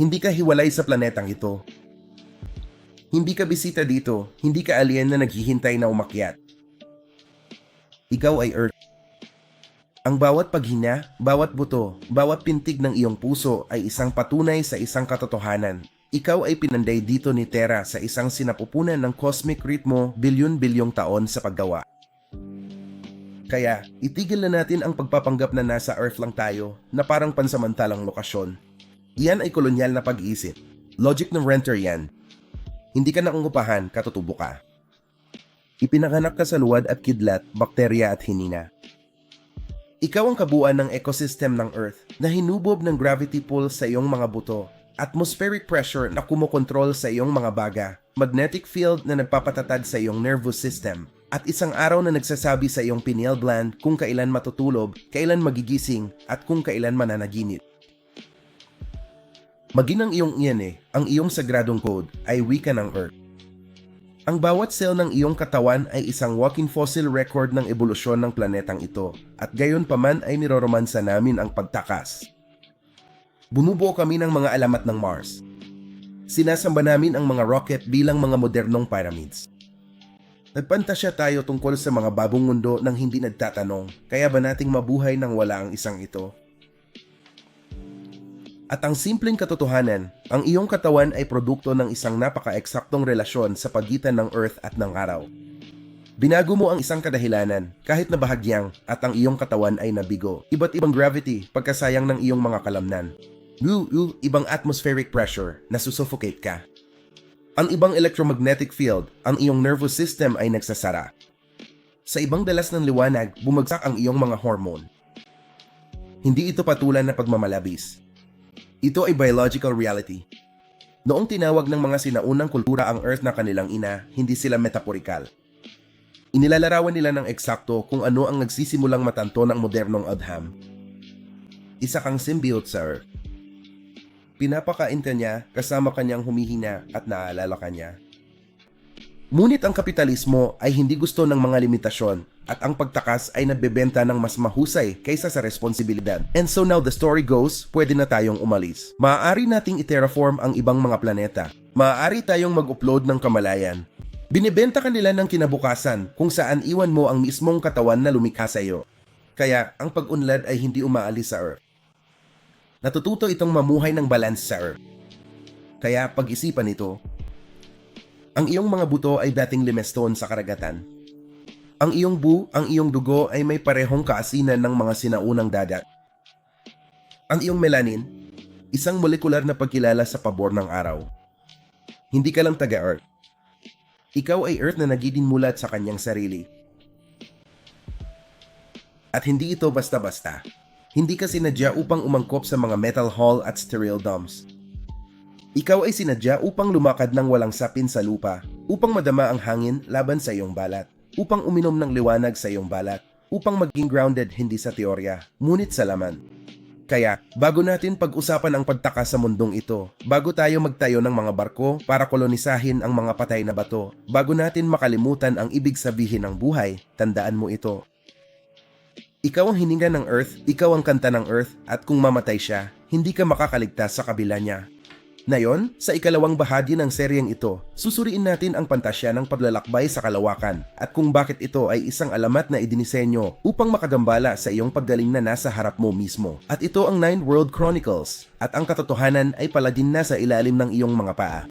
Hindi ka hiwalay sa planetang ito. Hindi ka bisita dito, hindi ka alien na naghihintay na umakyat. Ikaw ay Earth. Ang bawat paghina, bawat buto, bawat pintig ng iyong puso ay isang patunay sa isang katotohanan. Ikaw ay pinanday dito ni Terra sa isang sinapupunan ng cosmic ritmo bilyon-bilyong taon sa paggawa. Kaya, itigil na natin ang pagpapanggap na nasa Earth lang tayo na parang pansamantalang lokasyon. Iyan ay kolonyal na pag-iisip. Logic ng renter yan. Hindi ka nakungupahan, katutubo ka. Ipinanganak ka sa luwad at kidlat, bakterya at hinina. Ikaw ang kabuuan ng ecosystem ng Earth na hinubob ng gravity pull sa iyong mga buto, atmospheric pressure na kumokontrol sa iyong mga baga, magnetic field na nagpapatatag sa iyong nervous system, at isang araw na nagsasabi sa iyong pineal gland kung kailan matutulog, kailan magigising, at kung kailan mananaginip. Maging ang iyong iyan eh, ang iyong sagradong code ay wika ng Earth. Ang bawat cell ng iyong katawan ay isang walking fossil record ng ebolusyon ng planetang ito at gayon pa man ay niroromansa namin ang pagtakas. Bumubuo kami ng mga alamat ng Mars. Sinasamba namin ang mga rocket bilang mga modernong pyramids. Nagpantasya tayo tungkol sa mga bagong mundo nang hindi nagtatanong, kaya ba nating mabuhay nang wala ang isang ito? At ang simpleng katotohanan, ang iyong katawan ay produkto ng isang napaka-eksaktong relasyon sa pagitan ng Earth at ng araw. Binago mo ang isang kadahilanan, kahit na bahagyang, at ang iyong katawan ay nabigo. Iba't ibang gravity, pagkasayang ng iyong mga kalamnan. Yu, yu, ibang atmospheric pressure, nasusuffocate ka. Ang ibang electromagnetic field, ang iyong nervous system ay nagsasara. Sa ibang dalas ng liwanag, bumagsak ang iyong mga hormone. Hindi ito patulan na pagmamalabis. Ito ay biological reality. Noong tinawag ng mga sinaunang kultura ang Earth na kanilang ina, hindi sila metaporikal. Inilalarawan nila ng eksakto kung ano ang nagsisimulang matanto ng modernong Adham. Isa kang symbiote sa Earth. Pinapakain ka niya kasama kanyang humihina at naaalala ka niya. Ngunit ang kapitalismo ay hindi gusto ng mga limitasyon at ang pagtakas ay nabebenta ng mas mahusay kaysa sa responsibilidad. And so now the story goes, pwede na tayong umalis. Maaari nating i-terraform ang ibang mga planeta. Maaari tayong mag-upload ng kamalayan. Binibenta ka nila ng kinabukasan kung saan iwan mo ang mismong katawan na lumikha sa iyo. Kaya ang pag-unlad ay hindi umaalis sa Earth. Natututo itong mamuhay ng balance sa Earth. Kaya pag-isipan ito, ang iyong mga buto ay dating limestone sa karagatan. Ang iyong bu, ang iyong dugo ay may parehong kaasinan ng mga sinaunang dagat. Ang iyong melanin, isang molekular na pagkilala sa pabor ng araw. Hindi ka lang taga-Earth. Ikaw ay Earth na nagidinmulat sa kanyang sarili. At hindi ito basta-basta. Hindi ka sinadya upang umangkop sa mga metal hall at sterile domes. Ikaw ay sinadya upang lumakad ng walang sapin sa lupa, upang madama ang hangin laban sa iyong balat, upang uminom ng liwanag sa iyong balat, upang maging grounded hindi sa teorya, ngunit sa laman. Kaya, bago natin pag-usapan ang pagtaka sa mundong ito, bago tayo magtayo ng mga barko para kolonisahin ang mga patay na bato, bago natin makalimutan ang ibig sabihin ng buhay, tandaan mo ito. Ikaw ang hininga ng Earth, ikaw ang kanta ng Earth, at kung mamatay siya, hindi ka makakaligtas sa kabila niya. Ngayon, sa ikalawang bahagi ng seryeng ito, susuriin natin ang pantasya ng paglalakbay sa kalawakan at kung bakit ito ay isang alamat na idinisenyo upang makagambala sa iyong paggaling na nasa harap mo mismo. At ito ang Nine World Chronicles at ang katotohanan ay palaging nasa ilalim ng iyong mga paa.